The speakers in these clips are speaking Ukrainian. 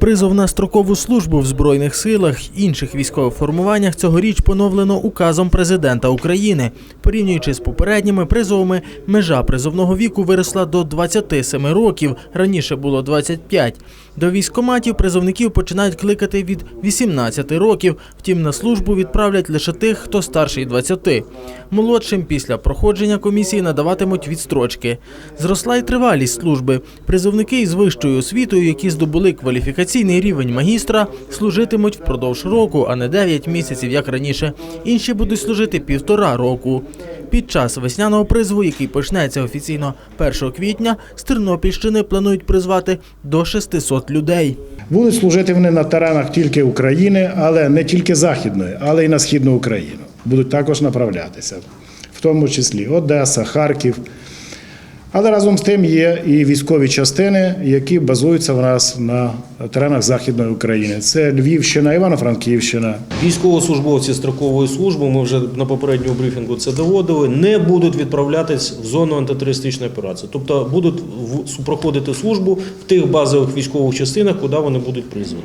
Призов на строкову службу в Збройних силах інших військових формуваннях цьогоріч поновлено указом президента України. Порівнюючи з попередніми призовами, межа призовного віку виросла до 27 років, раніше було 25. До військкоматів призовників починають кликати від 18 років, втім на службу відправлять лише тих, хто старший 20. Молодшим після проходження комісії надаватимуть відстрочки. Зросла й тривалість служби. Призовники із вищою освітою, які здобули кваліфікаційний рівень магістра, служитимуть впродовж року, а не 9 місяців, як раніше. Інші будуть служити півтора року. Під час весняного призову, який почнеться офіційно 1 квітня, з Тернопільщини планують призвати до 600 людей. Будуть служити вони на теренах тільки України, але не тільки Західної, але й на Східну Україну. Будуть також направлятися, в тому числі Одеса, Харків. Але разом з тим є і військові частини, які базуються в нас на теренах Західної України. Це Львівщина, Івано-Франківщина, Військовослужбовці строкової служби, ми вже на попередньому брифінгу це доводили, не будуть відправлятись в зону антитерористичної операції. Тобто будуть проходити службу в тих базових військових частинах, куди вони будуть призвані.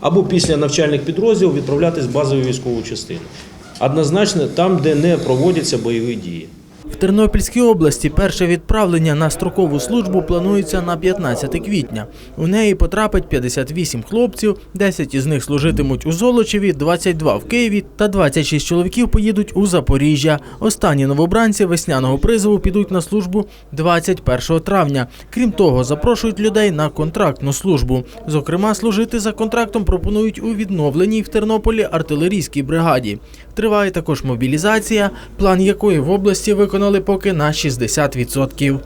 Або після навчальних підрозділів відправлятись в базові військові частини. Однозначно там, де не проводяться бойові дії. В Тернопільській області перше відправлення на строкову службу планується на 15 квітня. У неї потрапить 58 хлопців, 10 із них служитимуть у Золочеві, 22 в Києві та 26 чоловіків поїдуть у Запоріжжя. Останні новобранці весняного призову підуть на службу 21 травня. Крім того, запрошують людей на контрактну службу. Зокрема, служити за контрактом пропонують у відновленій в Тернополі артилерійській бригаді. Триває також мобілізація, план якої в області виконали поки на 60%.